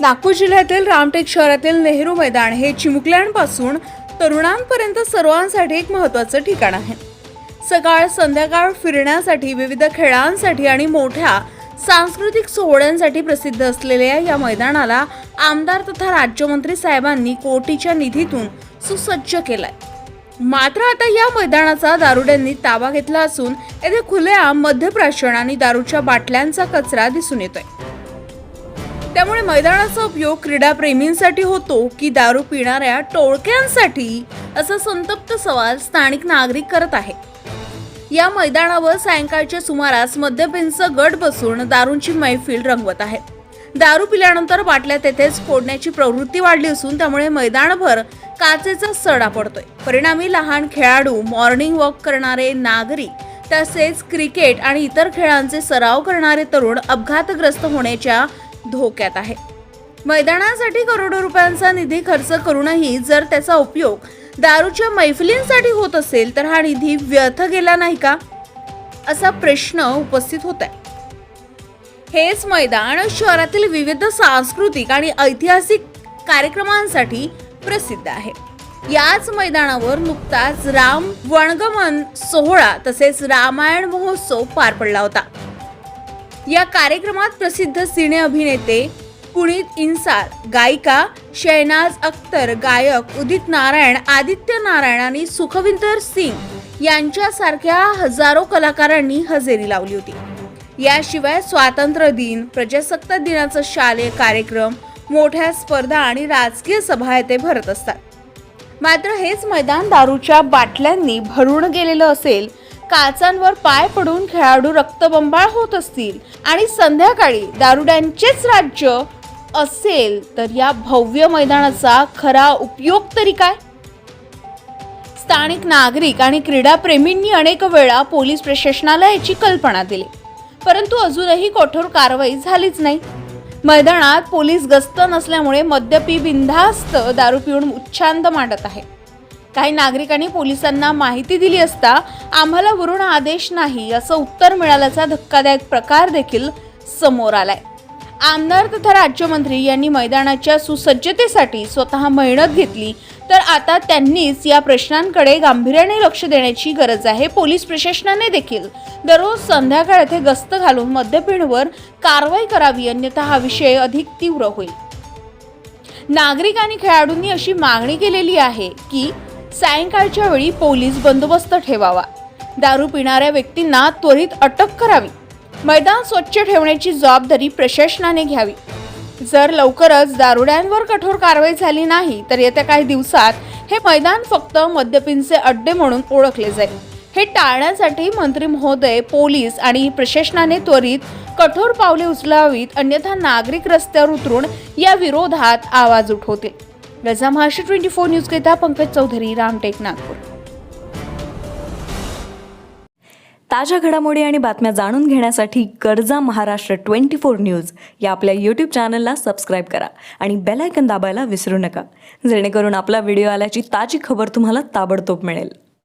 नागपूर जिल्ह्यातील रामटेक शहरातील नेहरू मैदान हे चिमुकल्यांपासून तरुणांपर्यंत सर्वांसाठी एक महत्त्वाचं ठिकाण आहे. सकाळ संध्याकाळ फिरण्यासाठी विविध खेळांसाठी आणि मोठ्या सांस्कृतिक सोहळ्यांसाठी प्रसिद्ध असलेल्या या मैदानाला आमदार तथा राज्यमंत्री साहेबांनी कोटीच्या निधीतून सुसज्ज केलाय. मात्र आता या मैदानाचा दारुड्यांनी ताबा घेतला असून येथे खुल्या मध्यप्राशन आणि दारूच्या बाटल्यांचा कचरा दिसून येतोय. त्यामुळे मैदानाचा उपयोग क्रीडाप्रेमींसाठी होतो की दारू पिणाऱ्या टोळक्यांसाठी असा संतप्त सवाल स्थानिक नागरिक करत आहे या मैदानावर सायंकाळच्या सुमारास मद्यपेंचा गट बसून दारूंची मैफिल रंगवत आहे दारू पिल्यानंतर बाटल्या तेथेच फोडण्याची प्रवृत्ती वाढली असून त्यामुळे मैदानभर काचेचा सडा पडतोय. परिणामी लहान खेळाडू मॉर्निंग वॉक करणारे नागरिक तसेच क्रिकेट आणि इतर खेळांचे सराव करणारे तरुण अपघातग्रस्त होण्याच्या धोक्यात आहे. मैदानासाठी करोडो रुपयांचा निधी खर्च करूनही जर त्याचा उपयोग दारूच्या मैफिलींसाठी होत असेल तर हा निधी व्यर्थ गेला नाही का? असा प्रश्न उपस्थित होत आहे हेच मैदान शहरातील विविध सांस्कृतिक आणि ऐतिहासिक कार्यक्रमांसाठी प्रसिद्ध आहे. याच मैदानावर नुकताच राम वणगमन सोहळा तसेच रामायण महोत्सव पार पडला होता. या कार्यक्रमात प्रसिद्ध सिने अभिनेते पुनीत इन्सार गायिका शहनाज अख्तर गायक उदित नारायण आदित्य नारायण आणि सुखविंदर सिंग यांच्यासारख्या हजारो कलाकारांनी हजेरी लावली होती. याशिवाय स्वातंत्र्य दिन प्रजासत्ताक दिनाचा शालेय कार्यक्रम मोठ्या स्पर्धा आणि राजकीय सभा येथे भरत असतात. मात्र हेच मैदान दारूच्या बाटल्यांनी भरून गेलेलं असेल काचांवर पाय पडून खेळाडू रक्तबंबाळ होत असतील आणि संध्याकाळी दारुड्यांचेच राज्य असेल तर या भव्य मैदानाचा खरा उपयोग तरी काय? स्थानिक नागरिक आणि क्रीडाप्रेमींनी अनेक वेळा पोलीस प्रशासनाला याची कल्पना दिली. परंतु अजूनही कठोर कारवाई झालीच नाही. मैदानात पोलीस गस्त नसल्यामुळे मद्यपी बिंधास्त दारू पिऊन उच्छांद मांडत आहे. काही नागरिकांनी पोलिसांना माहिती दिली असता आम्हाला वरून आदेश नाही असं उत्तर मिळाल्याचा धक्कादायक प्रकार देखील समोर आलाय. आमदार तथा राज्यमंत्री यांनी मैदानाच्या सुसज्जतेसाठी स्वतः मेहनत घेतली. तर आता त्यांनीच या प्रश्नांकडे गांभीर्याने लक्ष देण्याची गरज आहे पोलीस प्रशासनाने देखील. दररोज संध्याकाळ येथे गस्त घालून मद्यपीणवर कारवाई करावी अन्यथा हा विषय अधिक तीव्र होईल. नागरिक आणि खेळाडूंनी अशी मागणी केलेली आहे की सायंकाळच्या वेळी पोलीस बंदोबस्त ठेवावा. दारू पिणाऱ्या व्यक्तींना त्वरित अटक करावी. मैदान स्वच्छ ठेवण्याची जबाबदारी प्रशासनाने घ्यावी. जर लवकरच दारुड्यांवर कठोर कारवाई झाली नाही तर येत्या काही दिवसात हे मैदान फक्त मद्यपींचे अड्डे म्हणून ओळखले जाईल. हे टाळण्यासाठी मंत्री महोदय पोलीस आणि प्रशासनाने त्वरित कठोर पावले उचलावीत अन्यथा नागरिक रस्त्यावर उतरून या विरोधात आवाज उठवतील. रजा महाराष्ट्र ट्वेंटी फोर न्यूज करिता पंकज चौधरी रामटेक नागपूर. ताज्या घडामोडी आणि बातम्या जाणून घेण्यासाठी गरजा महाराष्ट्र ट्वेंटी फोर न्यूज या आपल्या यूट्यूब चॅनलला सबस्क्राईब करा आणि बेल आयकन दाबायला विसरू नका. जेणेकरून आपला व्हिडिओ आल्याची ताजी खबर तुम्हाला ताबडतोब मिळेल.